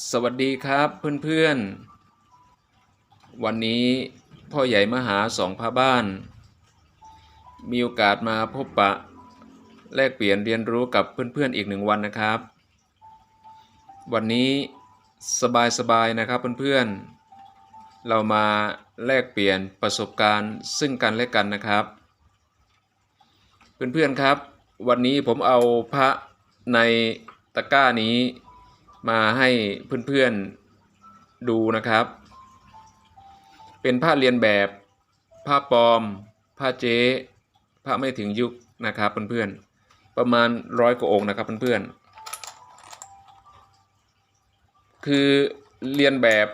สวัสดีครับเพื่อนๆ วันนี้พ่อใหญ่มหาสองพระบ้าน มีโอกาสมาพบปะ แลกเปลี่ยนเรียนรู้กับเพื่อนๆอีกหนึ่งวันนะครับ วันนี้สบายๆนะครับเพื่อนๆ เรามาแลกเปลี่ยนประสบการณ์ซึ่งกันและกันนะครับ เพื่อนๆครับ วันนี้ผมเอาพระในตะกร้านี้ มาให้เพื่อนๆดูนะครับ เป็นผ้าเรียนแบบผ้าปลอม ผ้าเจ๊ผ้าไม่ถึงยุคนะครับเพื่อนๆประมาณร้อยกว่าองค์นะครับเพื่อนๆคือเรียนแบบ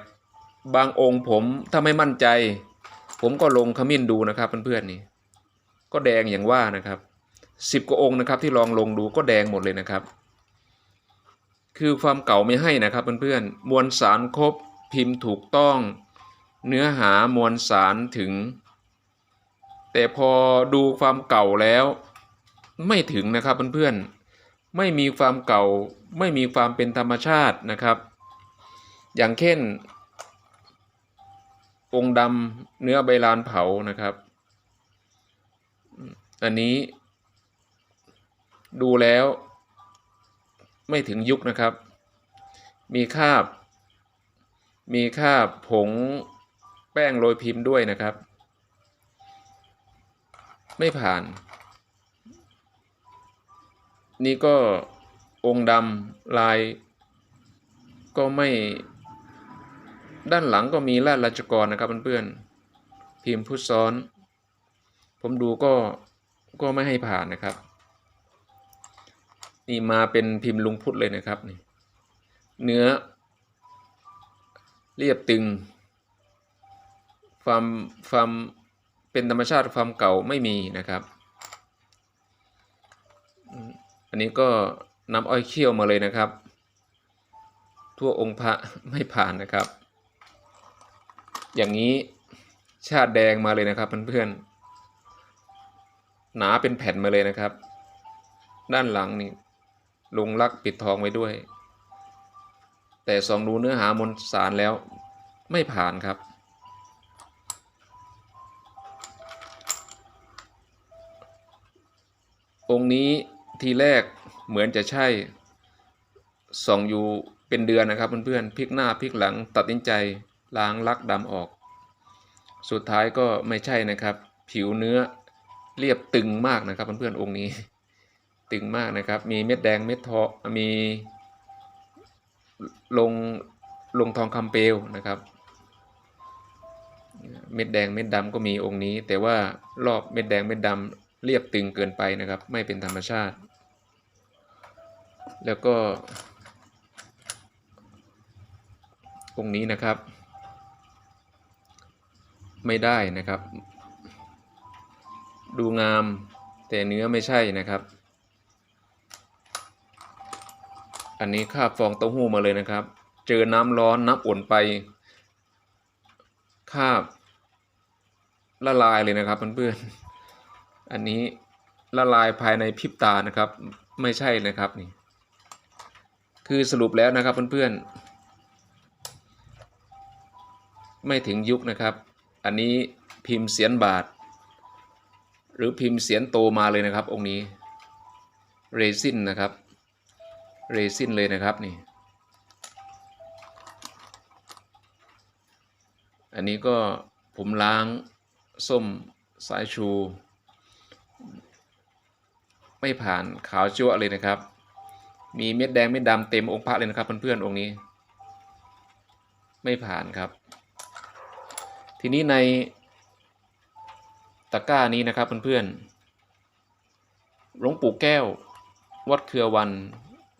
บางองค์ผมถ้าไม่มั่นใจ ผมก็ลงขมิ้นดูนะครับเพื่อนๆนี่ก็แดงอย่างว่านะครับสิบกว่าองค์นะครับที่ลองลงดูก็แดงหมดเลยนะครับ คือความเก่าไม่ให้นะครับเพื่อนๆ มวลสารครบพิมพ์ถูกต้อง เนื้อหามวลสารถึง แต่พอดูความเก่าแล้วไม่ถึงนะครับเพื่อนๆ ไม่มีความเก่าไม่มีความเป็นธรรมชาตินะครับ อย่างเช่น องค์ดำเนื้อใบลานเผานะครับ อันนี้ดูแล้ว ไม่ถึงยุคนะครับ มีคาบ มีคาบผงแป้งโรยพิมพ์ด้วยนะครับ ไม่ผ่าน นี่ก็องค์ดำลาย ก็ไม่ด้านหลังก็มีลาดราชกรนะครับเพื่อนๆพิมพ์พุทซ้อน ผมดูก็ก็ไม่ให้ผ่านนะครับ นี่มาเป็นพิมพ์ลุงพุทธเลยนะครับนี่เนื้อ เรียบตึง ความความเป็นธรรมชาติความเก่าไม่มีนะครับ อันนี้ก็นำอ้อยเคี่ยวมาเลยนะครับ ทั่วองค์พระไม่ผ่านนะครับ อย่างนี้ชาติแดงมาเลยนะครับเพื่อนๆหนาเป็นแผ่นมาเลยนะครับ ด้านหลังนี่ ลงลักปิดทองไว้ด้วย แต่ส่องดูเนื้อหามวลสารแล้วไม่ผ่านครับ องค์นี้ทีแรกเหมือนจะใช่ส่องอยู่เป็นเดือนนะครับเพื่อนๆพลิกหน้าพลิกหลังตัดสินใจล้างลักดำออก สุดท้ายก็ไม่ใช่นะครับ ผิวเนื้อเรียบตึงมากนะครับเพื่อนๆองค์นี้ ตึงมากนะครับ มีเม็ดแดงเม็ดทองมีลงลงทองคำเปลวนะครับ เม็ดแดงเม็ดดำก็มีองค์นี้ แต่ว่ารอบเม็ดแดงเม็ดดำเรียบตึงเกินไปนะครับ ไม่เป็นธรรมชาติ แล้วก็องค์นี้นะครับ ไม่ได้นะครับ ดูงามแต่เนื้อไม่ใช่นะครับ อันนี้คาบฟองเต้าหู้มาเลยนะครับ เจอน้ำร้อนน้ำอุ่นไปคาบละลายเลยนะครับเพื่อนๆ อันนี้ละลายภายในพริบตานะครับ ไม่ใช่นะครับนี่ คือสรุปแล้วนะครับเพื่อนๆ ไม่ถึงยุคนะครับ อันนี้พิมพ์เสียนบาท หรือพิมพ์เสียนโตมาเลยนะครับ องค์นี้เรซินนะครับ เรซินเลยนะครับนี่ อันนี้ก็ผมล้างส้มสายชู ไม่ผ่านขาวจั่วเลยนะครับ มีเม็ดแดงเม็ดดำเต็มองค์พระเลยนะครับเพื่อนๆองค์นี้ ไม่ผ่านครับ ทีนี้ในตะกร้านี้นะครับเพื่อนๆหลวงปู่แก้ว วัดเครือวัน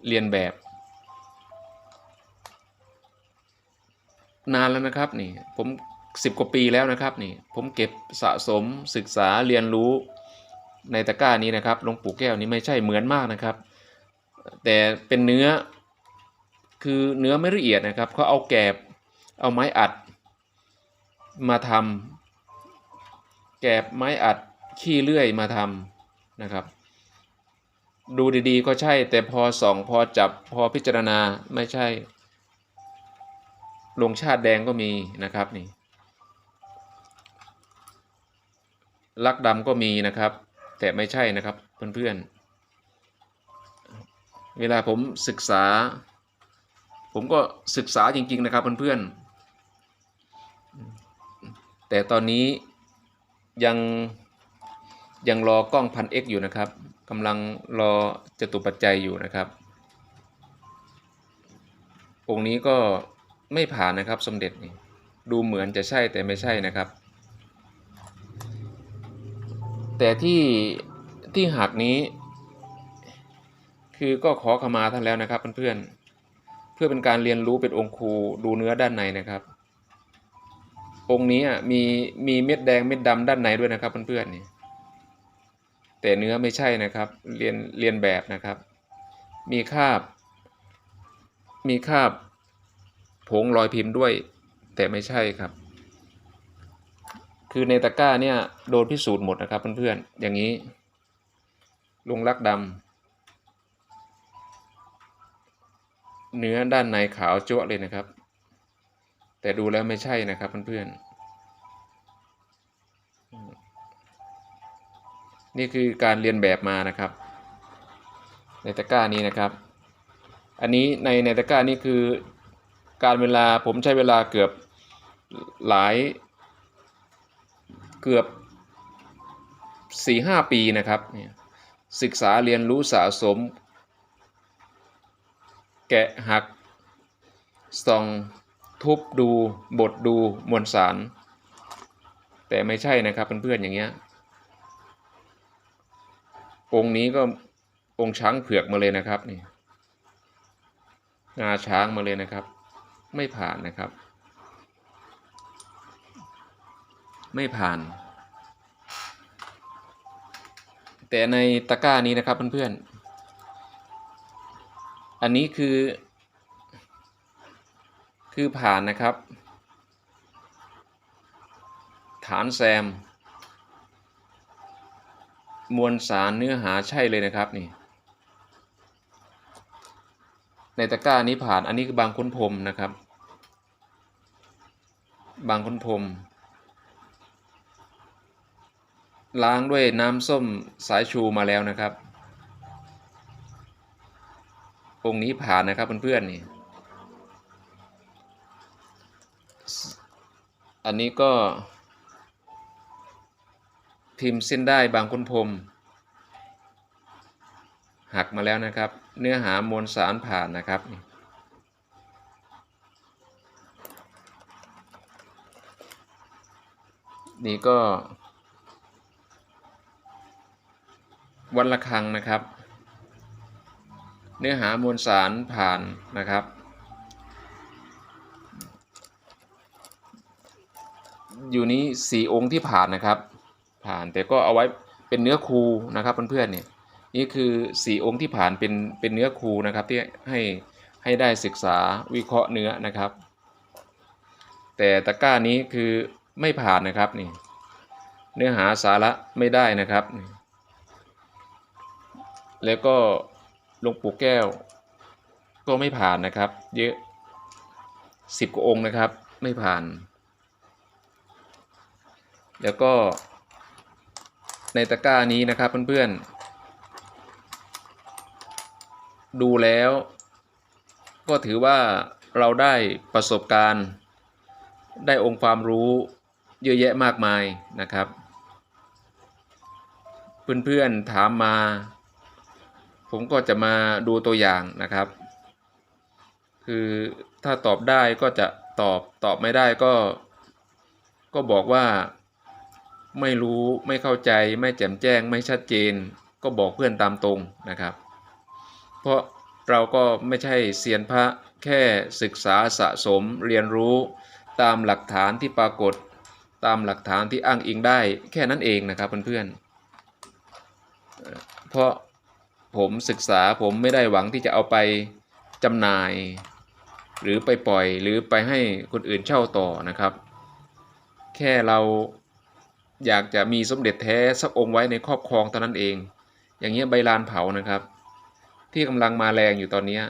เรียนแบบ นานแล้วนะครับนี่ผมสิบกว่าปีแล้วนะครับนี่ผมเก็บสะสมศึกษาเรียนรู้ในตะกร้านี้นะครับหลวงปู่แก้วนี้ไม่ใช่เหมือนมากนะครับ แต่เป็นเนื้อคือเนื้อไม่ละเอียดนะครับเขาเอาแกบเอาไม้อัดมาทำแกบไม้อัดขี้เลื่อยมาทำนะครับ ดูดีๆ ก็ใช่ แต่พอส่องพอจับพอพิจารณาไม่ใช่ ลงชาติแดงก็มีนะครับนี่ลักดำก็มีนะครับ แต่ไม่ใช่นะครับเพื่อนๆ เวลาผมศึกษา ผมก็ศึกษาจริง ๆ นะครับเพื่อนๆ แต่ตอนนี้ยังยังรอกล้องพันเอ็กอยู่นะครับ กำลังรอจตุปัจจัยอยู่นะครับ องค์นี้ก็ไม่ผ่านนะครับสมเด็จนี่ดูเหมือนจะใช่แต่ไม่ใช่นะครับ แต่ที่ที่หักนี้ คือก็ขอขมาท่านแล้วนะครับเพื่อนๆเพื่อเป็นการเรียนรู้เป็นองค์ครูดูเนื้อด้านในนะครับ องค์นี้อะมีมีเม็ดแดงเม็ดดำด้านในด้วยนะครับเพื่อนๆนี่ แต่เนื้อไม่ใช่นะครับเรียนเรียนแบบนะครับ มีคาบ มีคาบผงรอยพิมพ์ด้วย แต่ไม่ใช่ครับ คือในตะกร้าเนี่ยโดนพิสูจน์หมดนะครับเพื่อนๆอย่างนี้ลุงลักดำเนื้อด้านในขาวจั๊วเลยนะครับ แต่ดูแล้วไม่ใช่นะครับเพื่อนๆ นี่คือการเรียนแบบมานะครับ ในตะกร้านี้นะครับ อันนี้ในในตะกร้านี้คือการเวลาผมใช้เวลาเกือบหลายเกือบสี่ห้าปีนะครับศึกษาเรียนรู้สะสม แกะหักส่องทุบดูบทดูมวลสาร แต่ไม่ใช่นะครับเพื่อนๆอย่างเงี้ย องค์นี้ก็องค์ช้างเผือกมาเลยนะครับนี่งาช้างมาเลยนะครับ ไม่ผ่านนะครับ ไม่ผ่าน แต่ในตะกร้านี้นะครับเพื่อนๆ อันนี้คือ คือผ่านนะครับ ฐานแซม มวลสารเนื้อหาใช่เลยนะครับนี่ในตะกร้านี้ผ่านอันนี้คือบางค้นพรมนะครับ บางค้นพรม ล้างด้วยน้ำส้มสายชูมาแล้วนะครับองค์นี้ผ่านนะครับเพื่อนๆนี่อันนี้ก็ พิมพ์เส้นได้บางค้นพรมหักมาแล้วนะครับ เนื้อหามวลสารผ่านนะครับ นี่ก็ วันละครังนะครับ เนื้อหามวลสารผ่านนะครับ อยู่นี้สี่องค์ที่ผ่านนะครับ ผ่านแต่ก็เอาไว้เป็นเนื้อคูนะครับเพื่อนๆเนี่ยนี่คือสี่องค์ที่ผ่านเป็นเป็นเนื้อคูนะครับที่ให้ให้ได้ศึกษาวิเคราะห์เนื้อนะครับ แต่ตะกร้านี้คือไม่ผ่านนะครับนี่เนื้อหาสาระไม่ได้นะครับ แล้วก็ลงปู่แก้ว ก็ไม่ผ่านนะครับ เยอะสิบกว่าองค์นะครับ ไม่ผ่าน แล้วก็ ในตะกร้านี้นะครับเพื่อนๆ ดูแล้ว ก็ถือว่าเราได้ประสบการณ์ ได้องค์ความรู้เยอะแยะมากมายนะครับ เพื่อนๆถามมา ผมก็จะมาดูตัวอย่างนะครับ คือถ้าตอบได้ก็จะตอบตอบไม่ได้ก็ก็บอกว่า ไม่รู้ไม่เข้าใจไม่แจ่มแจ้งไม่ชัดเจน ก็บอกเพื่อนตามตรงนะครับ เพราะเราก็ไม่ใช่เซียนพระแค่ศึกษาสะสมเรียนรู้ตามหลักฐานที่ปรากฏ ตามหลักฐานที่อ้างอิงได้แค่นั้นเองนะครับเพื่อนๆเพราะผมศึกษาผมไม่ได้หวังที่จะเอาไปจำหน่าย หรือไปปล่อยหรือไปให้คนอื่นเช่าต่อนะครับ แค่เรา อยากจะมีสมเด็จแท้สักองค์ไว้ในครอบครองเท่านั้นเอง อย่างเงี้ยใบลานเผานะครับ ที่กำลังมาแรงอยู่ตอนนี้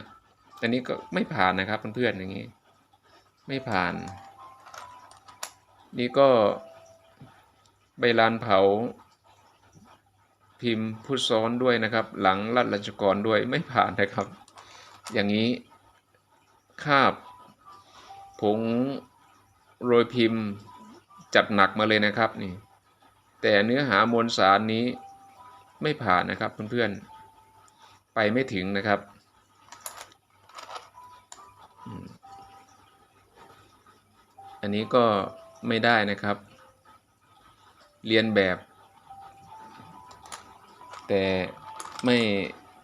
อันนี้ก็ไม่ผ่านนะครับเพื่อนๆอย่างนี้ ไม่ผ่าน นี่ก็ใบลานเผา พิมพ์พุทธซ้อนด้วยนะครับ หลังรัดรัชกรด้วยไม่ผ่านนะครับ อย่างนี้คาบผงโรยพิมพ์จัดหนักมาเลยนะครับนี่ แต่เนื้อหามวลสารนี้ไม่ผ่านนะครับเพื่อนๆ ไปไม่ถึงนะครับ อันนี้ก็ไม่ได้นะครับ เรียนแบบ แต่ไม่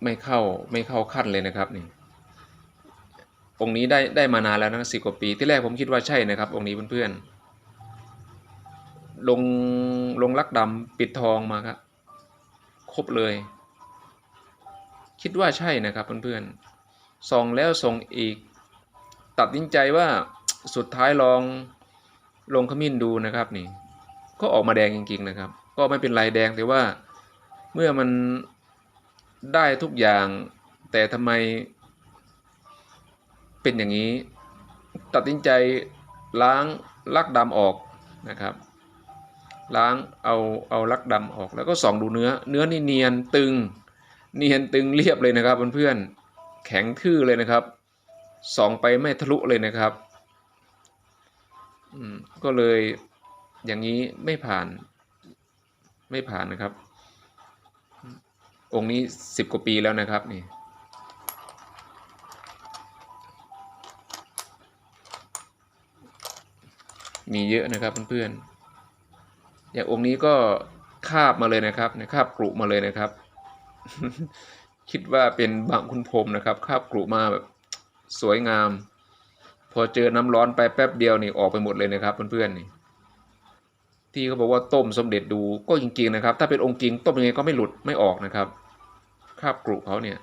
ไม่เข้าไม่เข้าขั้นเลยนะครับนี่องค์นี้ได้ได้มานานแล้วนะสิกว่าปีที่แรกผมคิดว่าใช่นะครับองค์นี้เพื่อนๆ ลงลงลักดำปิดทองมาครับครบเลย คิดว่าใช่นะครับเพื่อนๆส่องแล้วส่องอีก ตัดสินใจว่าสุดท้ายลองลงขมิ้นดูนะครับนี่ ก็ออกมาแดงจริง ๆ นะครับ ก็ไม่เป็นไรแดงแต่ว่าเมื่อมันได้ทุกอย่าง แต่ทำไมเป็นอย่างนี้ ตัดสินใจล้างลักดำออกนะครับ ล้างเอาเอาลักดำออกแล้วก็ส่องดูเนื้อ เนื้อนี่เนียนตึง เนียนตึงเรียบเลยนะครับเพื่อนๆแข็งทื่อเลยนะครับส่องไปไม่ทะลุเลยนะครับก็เลยอย่างนี้ไม่ผ่านไม่ผ่านนะครับ องค์นี้สิบกว่าปีแล้วนะครับนี่มีเยอะนะครับเพื่อนๆ อย่างองค์นี้ก็คาบมาเลยนะครับนี่ยคาบกรุมาเลยนะครับ คิดว่าเป็นบางคุณพรมนะครับคาบกรุมาแบบสวยงาม พอเจอน้ำร้อนไปแป๊บเดียวนี่ออกไปหมดเลยนะครับเพื่อนๆนี่ที่เขาบอกว่าต้มสมเด็จดูก็จริงๆนะครับ ถ้าเป็นองค์จริงต้มยังไงก็ไม่หลุดไม่ออกนะครับคาบกรุเขาเนี่ย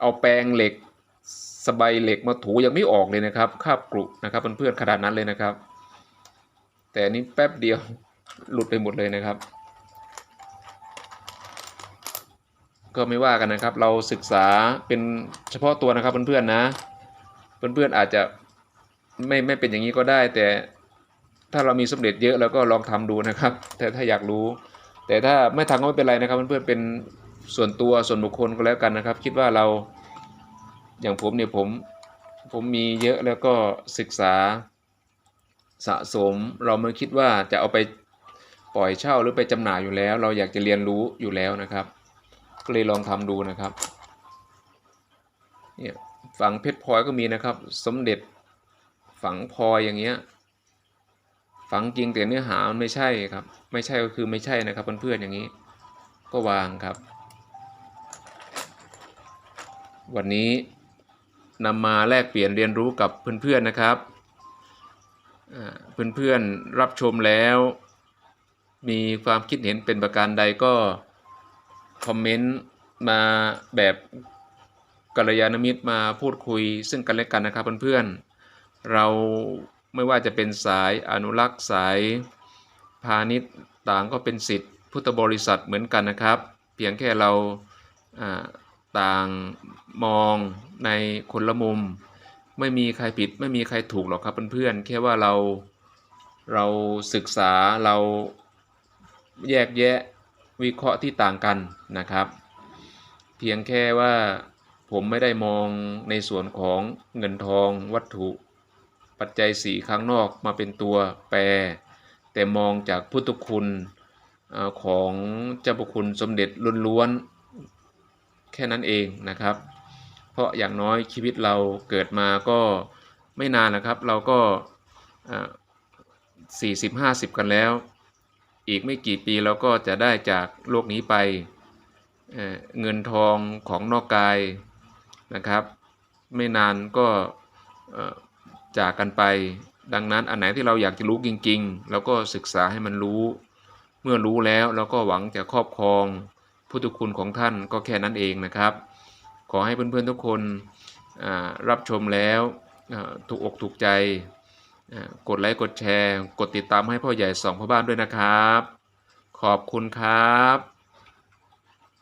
เอาแปรงเหล็กสบายเหล็กมาถูยังไม่ออกเลยนะครับคาบกรุนะครับเพื่อนๆขนาดนั้นเลยนะครับ แต่นนี้แป๊บเดียว หลุดไปหมดเลยนะครับ ก็ไม่ว่ากันนะครับ เราศึกษาเป็นเฉพาะตัวนะครับเพื่อนๆนะเพื่อนๆอาจจะไม่ไม่เป็นอย่างนี้ก็ได้ แต่ถ้าเรามีสมเด็จเยอะแล้วก็ลองทำดูนะครับ แต่ถ้าอยากรู้ แต่ถ้าไม่ทำก็ไม่เป็นไรนะครับ เพื่อนๆเป็นส่วนตัวส่วนบุคคลก็แล้วกันนะครับ คิดว่าเราอย่างผมเนี่ยผมผมมีเยอะแล้วก็ศึกษาสะสมเราไม่คิดว่าจะเอาไป ปล่อยเช่าหรือไปจำหน่ายอยู่แล้ว เราอยากจะเรียนรู้อยู่แล้วนะครับ ก็เลยลองทำดูนะครับเนี่ยฝังเพชรพลอยก็มีนะครับ สมเด็จฝังพลอยอย่างเงี้ยฝังจริงแต่เนื้อหามันไม่ใช่ครับ ไม่ใช่ก็คือไม่ใช่นะครับเพื่อนๆอย่างนี้ ก็วางครับ วันนี้นำมาแลกเปลี่ยนเรียนรู้กับเพื่อนๆนะครับเพื่อนๆรับชมแล้ว มีความคิดเห็นเป็นประการใดก็คอมเมนต์มาแบบกัลยาณมิตรมาพูดคุยซึ่งกันและกันนะครับเพื่อนๆ เราไม่ว่าจะเป็นสายอนุรักษ์สายพาณิชย์ต่างก็เป็นสิทธิ์พุทธบริษัทเหมือนกันนะครับ เพียงแค่เราต่างมองในคนละมุม ไม่มีใครผิดไม่มีใครถูกหรอกครับเพื่อนๆแค่ว่าเราเราศึกษาเรา แยกแยะวิเคราะห์ที่ต่างกันนะครับ เพียงแค่ว่าผมไม่ได้มองในส่วนของเงินทองวัตถุ ปัจจัยสีข้างนอกมาเป็นตัวแปร แต่มองจากพุทธคุณของเจ้าพระคุณสมเด็จล้วนๆแค่นั้นเองนะครับ เพราะอย่างน้อยชีวิตเราเกิดมาก็ไม่นานนะครับ เราก็สี่สิบห้าสิบกันแล้ว อีกไม่กี่ปีเราก็จะได้จากโลกนี้ไปเเงินทองของนอกกายนะครับ ไม่นานก็จากกันไป ดังนั้นอันไหนที่เราอยากจะรู้จริงๆเราก็ศึกษาให้มันรู้ เมื่อรู้แล้วเราก็หวังจะครอบครองพุทธคุณของท่านก็แค่นั้นเองนะครับ ขอให้เพื่อนๆทุกคนรับชมแล้วถูกอกถูกใจ กดไลค์กดแชร์ กดติดตามให้พ่อใหญ่สองพ่อบ้านด้วยนะครับ ขอบคุณครับ